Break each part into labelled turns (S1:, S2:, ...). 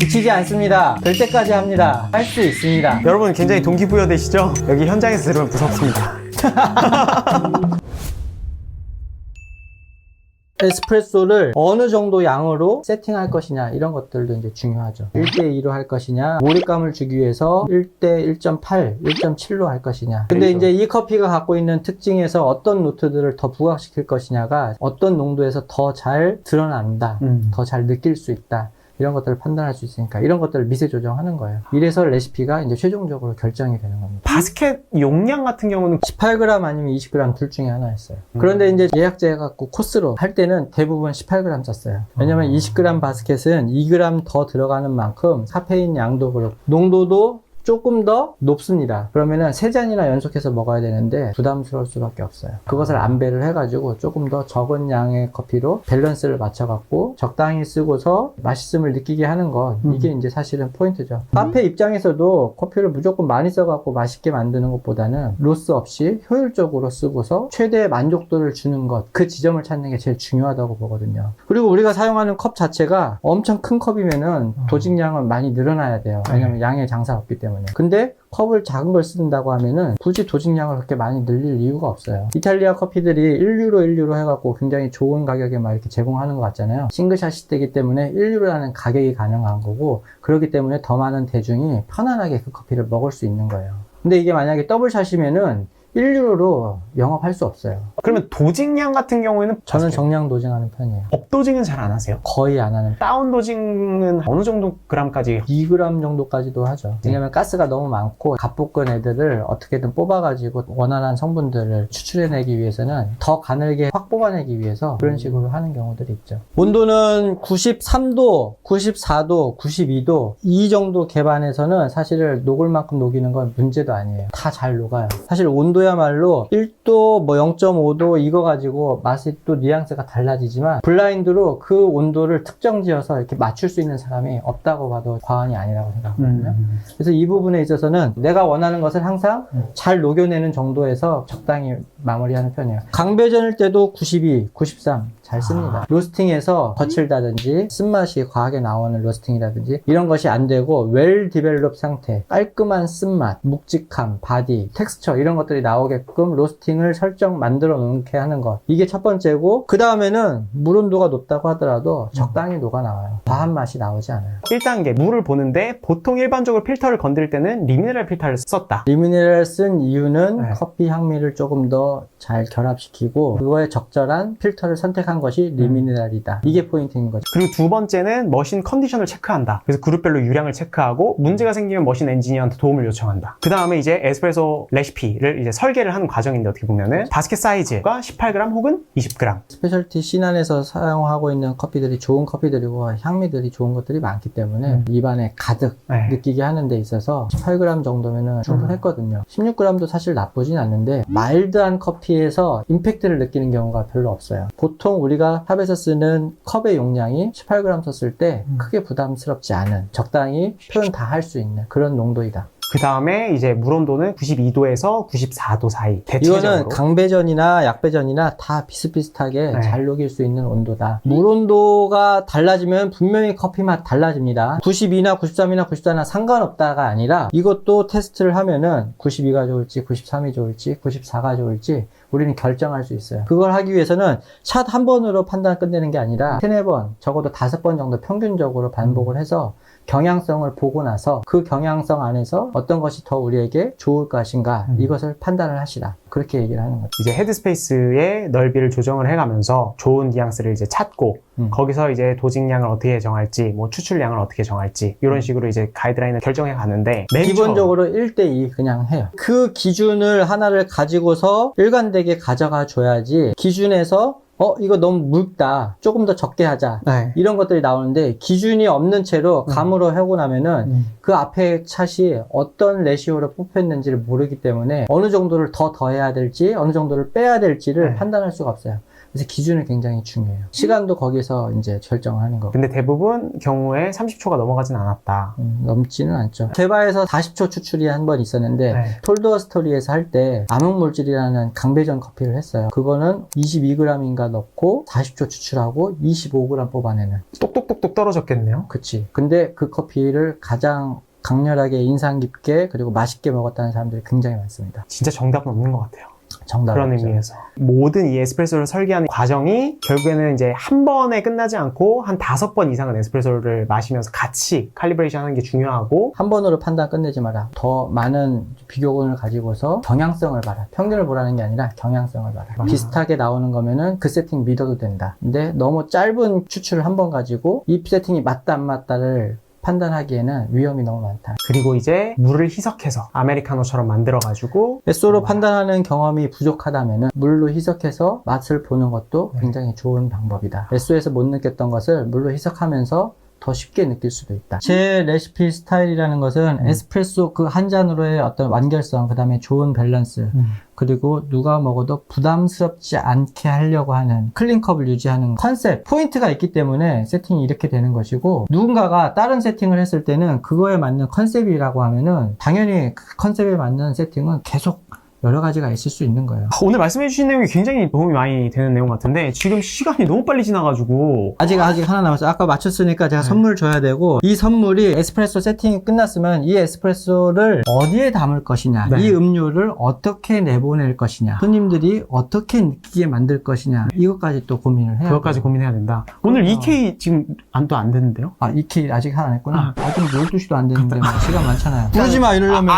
S1: 지치지 않습니다. 될 때까지 합니다. 할 수 있습니다.
S2: 여러분 굉장히 동기부여 되시죠? 여기 현장에서 들으면 무섭습니다.
S1: 에스프레소를 어느 정도 양으로 세팅할 것이냐 이런 것들도 이제 중요하죠. 1대2로 할 것이냐, 몰입감을 주기 위해서 1대 1.8, 1.7로 할 것이냐. 근데
S2: 그렇죠.
S1: 이제 이 커피가 갖고 있는 특징에서 어떤 노트들을 더 부각시킬 것이냐가 어떤 농도에서 더 잘 드러난다,
S2: 음.
S1: 더잘 느낄 수 있다. 이런 것들을 판단할 수 있으니까 이런 것들을 미세 조정하는 거예요. 이래서 레시피가 이제 최종적으로 결정이 되는 겁니다.
S2: 바스켓 용량 같은 경우는
S1: 18g 아니면 20g 둘 중에 하나였어요. 그런데 이제 예약제 해갖고 코스로 할 때는 대부분 18g 썼어요. 왜냐면 20g 바스켓은 2g 더 들어가는 만큼 카페인 양도 그렇고 농도도 조금 더 높습니다. 그러면은 세 잔이나 연속해서 먹어야 되는데 부담스러울 수밖에 없어요. 그것을 안배를 해가지고 조금 더 적은 양의 커피로 밸런스를 맞춰갖고 적당히 쓰고서 맛있음을 느끼게 하는 것 이게 이제 사실은 포인트죠. 카페 입장에서도 커피를 무조건 많이 써갖고 맛있게 만드는 것보다는 로스 없이 효율적으로 쓰고서 최대 만족도를 주는 것 그 지점을 찾는 게 제일 중요하다고 보거든요. 그리고 우리가 사용하는 컵 자체가 엄청 큰 컵이면은 도직량은 많이 늘어나야 돼요. 왜냐면 양의 장사가 없기 때문에. 근데 컵을 작은 걸 쓴다고 하면은 굳이 도직량을 그렇게 많이 늘릴 이유가 없어요. 이탈리아 커피들이 1유로 1유로 해갖고 굉장히 좋은 가격에 막 이렇게 제공하는 것 같잖아요. 싱글샷이 되기 때문에 1유로라는 가격이 가능한 거고 그렇기 때문에 더 많은 대중이 편안하게 그 커피를 먹을 수 있는 거예요. 근데 이게 만약에 더블샷이면은 1유로로 영업할 수 없어요.
S2: 그러면 도징량 같은 경우에는
S1: 저는. 정량 도징하는 편이에요.
S2: 업도징은 잘 안 하세요?
S1: 거의 안 하는 편.
S2: 다운 도징은 어느 정도 그램까지
S1: 2g 정도까지도 하죠. 왜냐면 가스가 너무 많고 갑볶은 애들을 어떻게든 뽑아가지고 원활한 성분들을 추출해내기 위해서는 더 가늘게 확 뽑아내기 위해서 그런 식으로 하는 경우들이 있죠. 온도는 93도, 94도, 92도 이 정도 개반에서는 사실 녹을 만큼 녹이는 건 문제도 아니에요. 다 잘 녹아요. 사실 온도야말로 1도, 뭐 0.5도 이거 가지고 맛이 또 뉘앙스가 달라지지만 블라인 드로 그 온도를 특정 지어서 이렇게 맞출 수 있는 사람이 없다고 봐도 과언이 아니라고 생각하거든요.
S2: 음.
S1: 그래서 이 부분에 있어서는 내가 원하는 것을 항상 잘 녹여내는 정도에서 적당히 마무리하는 편이에요. 강배전일 때도 92, 93 잘 씁니다. 로스팅에서 거칠다든지 쓴맛이 과하게 나오는 로스팅이라든지 이런 것이 안 되고 웰 디벨롭 상태, 깔끔한 쓴맛, 묵직함, 바디, 텍스처 이런 것들이 나오게끔 로스팅을 설정 만들어 놓게 하는 것. 이게 첫 번째고 그 다음에는 물 온도가 높다고 하더라도 적당히 녹아 나와요. 과한 맛이 나오지 않아요.
S2: 1단계 물을 보는데 보통 일반적으로 필터를 건드릴 때는 리미네랄 필터를 썼다.
S1: 리미네랄 쓴 이유는
S2: 네.
S1: 커피 향미를 조금 더잘 결합시키고 그거에 적절한 필터를 선택한 것이 리미네랄이다. 이게 포인트인 거죠.
S2: 그리고 두 번째는 머신 컨디션을 체크한다. 그래서 그룹별로 유량을 체크하고 문제가 생기면 머신 엔지니어한테 도움을 요청한다. 그 다음에 이제 에스프레소 레시피를 이제 설계를 하는 과정인데 어떻게 보면은 바스켓 사이즈가 18g 혹은 20g.
S1: 스페셜티 신안에서 사용하고 있는 커피들이 좋은 커피들이고 향미들이 좋은 것들이 많기 때문에 입안에 가득
S2: 네.
S1: 느끼게 하는 데 있어서 18g 정도면 충분했거든요. 16g도 사실 나쁘진 않는데 마일드한 커피에서 임팩트를 느끼는 경우가 별로 없어요. 보통 우리가 탑에서 쓰는 컵의 용량이 18g 썼을 때 크게 부담스럽지 않은 적당히 표현 다 할 수 있는 그런 농도이다.
S2: 그 다음에 이제 물 온도는 92도에서 94도 사이. 대체적으로.
S1: 이거는 강배전이나 약배전이나 다 비슷비슷하게
S2: 네.
S1: 잘 녹일 수 있는 온도다. 물 온도가 달라지면 분명히 커피 맛 달라집니다. 92나 93이나 94나 상관없다가 아니라 이것도 테스트를 하면은 92가 좋을지 93이 좋을지 94가 좋을지 우리는 결정할 수 있어요. 그걸 하기 위해서는 샷 한 번으로 판단 끝내는 게 아니라 세네 번, 적어도 다섯 번 정도 평균적으로 반복을 해서 경향성을 보고 나서 그 경향성 안에서 어떤 것이 더 우리에게 좋을 것인가 이것을 판단을 하시라. 그렇게 얘기를 하는 거죠.
S2: 이제 헤드스페이스의 넓이를 조정을 해가면서 좋은 뉘앙스를 이제 찾고
S1: 음.
S2: 거기서 이제 도직량을 어떻게 정할지 뭐 추출량을 어떻게 정할지 이런 식으로 이제 가이드라인을 결정해 가는데 맨
S1: 기본적으로 1대2 그냥 해요. 그 기준을 하나를 가지고서 일관되게 가져가 줘야지 기준에서 어, 이거 너무 묽다. 조금 더 적게 하자.
S2: 네.
S1: 이런 것들이 나오는데 기준이 없는 채로 감으로 하고 나면은
S2: 음.
S1: 그 앞에 샷이 어떤 레시오로 뽑혔는지를 모르기 때문에 어느 정도를 더 더해야 될지 어느 정도를 빼야 될지를
S2: 네.
S1: 판단할 수가 없어요. 그래서 기준이 굉장히 중요해요. 시간도 거기서 이제 결정하는 거고.
S2: 근데 대부분 경우에 30초가 넘어가진 않았다.
S1: 음, 넘지는 않죠. 제바에서 40초 추출이 한 번 있었는데
S2: 네.
S1: 톨더 스토리에서 할 때 암흑물질이라는 강배전 커피를 했어요. 그거는 22g인가 넣고 40초 추출하고 25g 뽑아내는.
S2: 똑똑똑똑 떨어졌겠네요.
S1: 그치. 근데 그 커피를 가장 강렬하게 인상 깊게 그리고 맛있게 먹었다는 사람들이 굉장히 많습니다.
S2: 진짜 정답은 없는 것 같아요.
S1: 정답.
S2: 그런. 의미에서. 모든 이 에스프레소를 설계하는 과정이 결국에는 이제 한 번에 끝나지 않고 한 다섯 번 이상은 에스프레소를 마시면서 같이 칼리브레이션 하는 게 중요하고
S1: 한 번으로 판단 끝내지 마라. 더 많은 비교군을 가지고서 경향성을 봐라. 평균을 보라는 게 아니라 경향성을 봐라.
S2: 아.
S1: 비슷하게 나오는 거면은 그 세팅 믿어도 된다. 근데 너무 짧은 추출을 한 번 가지고 이 세팅이 맞다 안 맞다를 판단하기에는 위험이 너무 많다.
S2: 그리고 이제 물을 희석해서 아메리카노처럼 만들어가지고
S1: SO로 판단하는 경험이 부족하다면 물로 희석해서 맛을 보는 것도
S2: 네.
S1: 굉장히 좋은 방법이다. SO에서 못 느꼈던 것을 물로 희석하면서 더 쉽게 느낄 수도 있다. 제 레시피 스타일이라는 것은
S2: 음.
S1: 에스프레소 그 한 잔으로의 어떤 완결성, 그 다음에 좋은 밸런스, 그리고 누가 먹어도 부담스럽지 않게 하려고 하는 클린컵을 유지하는 컨셉, 포인트가 있기 때문에 세팅이 이렇게 되는 것이고 누군가가 다른 세팅을 했을 때는 그거에 맞는 컨셉이라고 하면은 당연히 그 컨셉에 맞는 세팅은 계속 여러 가지가 있을 수 있는 거예요.
S2: 오늘 말씀해 주신 내용이 굉장히 도움이 많이 되는 내용 같은데 지금 시간이 너무 빨리 지나가지고
S1: 아직 아직 하나 남았어요. 아까 맞췄으니까 제가
S2: 네.
S1: 선물 줘야 되고 이 선물이 에스프레소 세팅이 끝났으면 이 에스프레소를 어디에 담을 것이냐,
S2: 네.
S1: 이 음료를 어떻게 내보낼 것이냐, 손님들이 어떻게 느끼게 만들 것이냐 이것까지 또 고민을 해야
S2: 그것까지. 고민해야 된다. 오늘
S1: 그럼요.
S2: 2K 지금 안 또 안 됐는데요?
S1: 아, 이키 아직 하나 안 했구나.
S2: 아.
S1: 아직 12시도 안 됐는데 뭐 시간 많잖아요. 부르지 마 이러려면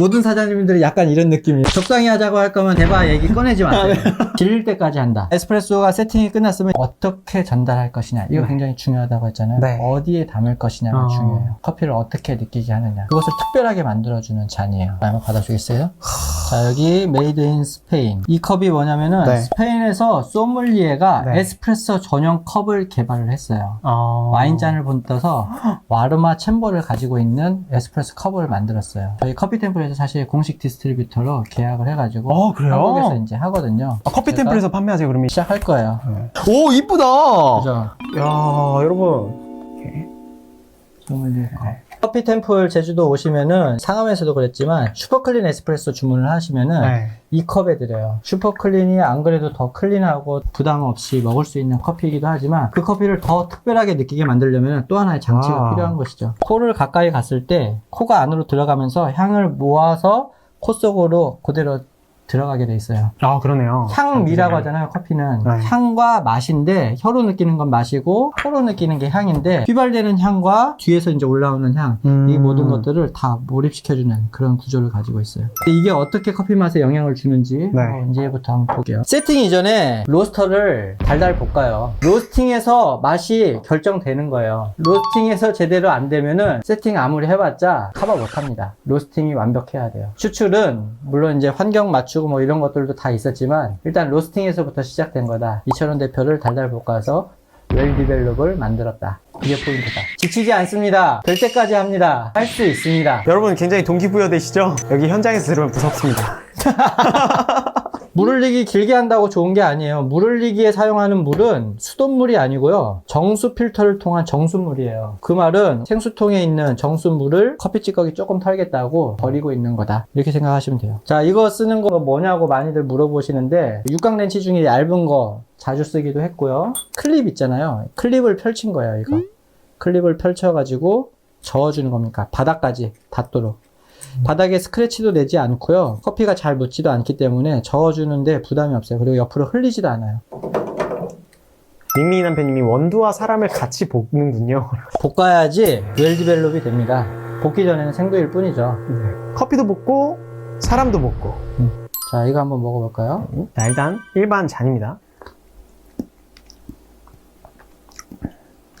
S1: 모든 사장님들이 약간 이런 느낌 이에요. 적당히 하자고 할 거면 대박 얘기 꺼내지 마세요. 질릴 때까지 한다. 에스프레소가 세팅이 끝났으면 어떻게 전달할 것이냐. 이거
S2: 네.
S1: 굉장히 중요하다고 했잖아요.
S2: 네.
S1: 어디에 담을 것이냐가
S2: 어.
S1: 중요해요. 커피를 어떻게 느끼게 하느냐. 그것을 특별하게 만들어주는 잔이에요. 한번 받아주겠어요? 자, 여기 메이드 인 스페인. 이 컵이 뭐냐면은
S2: 네.
S1: 스페인에서 소믈리에가
S2: 네.
S1: 에스프레소 전용 컵을 개발을 했어요.
S2: 어...
S1: 와인잔을 본떠서 와르마 챔버를 가지고 있는 에스프레소 컵을 만들었어요. 저희 커피 템플에서 사실 공식 디스트리뷰터로 계약을 해가지고
S2: 어, 그래요?
S1: 한국에서 이제 하거든요.
S2: 아, 커피 템플에서 판매하세요 그러면
S1: 시작할 거예요.
S2: 오 이쁘다
S1: 그죠?
S2: 야 여러분 이렇게.
S1: 소믈리에 컵. 커피 템플 제주도 오시면은 상암에서도 그랬지만 슈퍼클린 에스프레소 주문을 하시면은
S2: 네.
S1: 이 컵에 드려요. 슈퍼클린이 안 그래도 더 클린하고 부담 없이 먹을 수 있는 커피이기도 하지만 그 커피를 더 특별하게 느끼게 만들려면 또 하나의 장치가
S2: 아.
S1: 필요한 것이죠. 코를 가까이 갔을 때 코가 안으로 들어가면서 향을 모아서 코 속으로 그대로 들어가게 돼 있어요.
S2: 아 그러네요
S1: 향미라고 하잖아요, 커피는.
S2: 네.
S1: 향과 맛인데, 혀로 느끼는 건 맛이고, 코로 느끼는 게 향인데, 휘발되는 향과 뒤에서 이제 올라오는 향,
S2: 음.
S1: 이 모든 것들을 다 몰입시켜주는 그런 구조를 가지고 있어요. 이게 어떻게 커피 맛에 영향을 주는지
S2: 네.
S1: 어, 이제부터 한번 볼게요. 세팅 이전에 로스터를 달달 볶아요. 로스팅에서 맛이 결정되는 거예요. 로스팅에서 제대로 안 되면은 세팅 아무리 해봤자 커버 못합니다. 로스팅이 완벽해야 돼요. 추출은 물론 이제 환경 맞추고 뭐 이런 것들도 다 있었지만 일단 로스팅에서부터 시작된 거다. 이철원 대표를 달달 볶아서 웰 디벨롭을 만들었다. 이게 포인트다. 지치지 않습니다. 될 때까지 합니다. 할 수 있습니다.
S2: 여러분 굉장히 동기부여 되시죠? 여기 현장에서 들으면 무섭습니다
S1: 물 흘리기 길게 한다고 좋은 게 아니에요. 물 흘리기에 사용하는 물은 수돗물이 아니고요. 정수 필터를 통한 정수물이에요. 그 말은 생수통에 있는 정수물을 커피 찌꺼기 조금 털겠다고 버리고 있는 거다. 이렇게 생각하시면 돼요. 자, 이거 쓰는 거 뭐냐고 많이들 물어보시는데 육각 렌치 중에 얇은 거 자주 쓰기도 했고요. 클립 있잖아요. 클립을 펼친 거예요, 이거. 클립을 펼쳐가지고 저어주는 겁니까? 바닥까지 닿도록. 바닥에 스크래치도 내지 않고요. 커피가 잘 묻지도 않기 때문에 저어주는데 부담이 없어요. 그리고 옆으로 흘리지도 않아요.
S2: 밍밍이 남편님이 원두와 사람을 같이 볶는군요
S1: 볶아야지 웰 디벨롭이 됩니다. 볶기 전에는 생두일 뿐이죠.
S2: 네. 커피도 볶고 사람도 볶고
S1: 자, 이거 한번 먹어볼까요?
S2: 자 일단 일반 잔입니다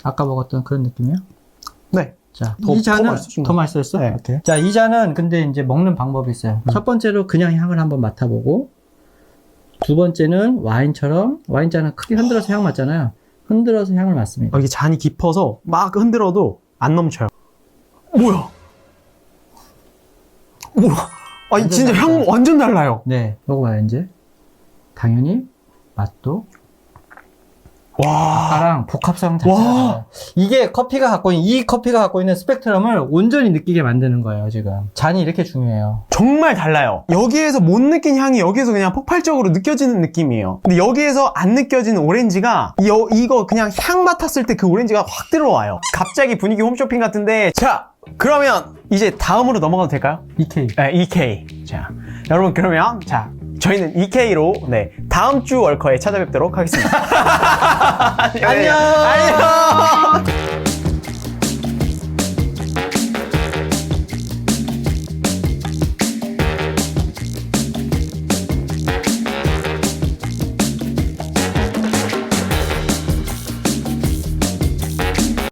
S1: 아까 먹었던 그런 느낌이요?
S2: 네
S1: 자,
S2: 더- 이더
S1: 맛있었어?
S2: 네.
S1: 오케이. 자, 이 잔은 근데 이제 먹는 방법이 있어요. 첫 번째로 그냥 향을 한번 맡아보고, 두 번째는 와인처럼 와인잔은 크게 흔들어서 향 맡잖아요. 흔들어서 향을 맡습니다.
S2: 어, 이게 잔이 깊어서 막 흔들어도 안 넘쳐요 뭐야 뭐야 아니
S1: 완전
S2: 진짜 향. 완전 달라요
S1: 네, 먹어봐요 이제. 당연히 맛도
S2: 와.
S1: 아까랑 복합성
S2: 와.
S1: 자체가 이게 커피가 갖고 있는 이 커피가 갖고 있는 스펙트럼을 온전히 느끼게 만드는 거예요 지금 잔이 이렇게 중요해요
S2: 정말 달라요. 여기에서 못 느낀 향이 여기에서 그냥 폭발적으로 느껴지는 느낌이에요. 근데 여기에서 안 느껴지는 오렌지가 여- 이거 그냥 향 맡았을 때 그 오렌지가 확 들어와요. 갑자기 분위기 홈쇼핑 같은데 자 그러면 이제 다음으로 넘어가도 될까요?
S1: EK
S2: 네, EK. 자 여러분 그러면 자 저희는 EK로 네 다음 주 월커에 찾아뵙도록 하겠습니다.
S1: 안녕.
S2: 안녕.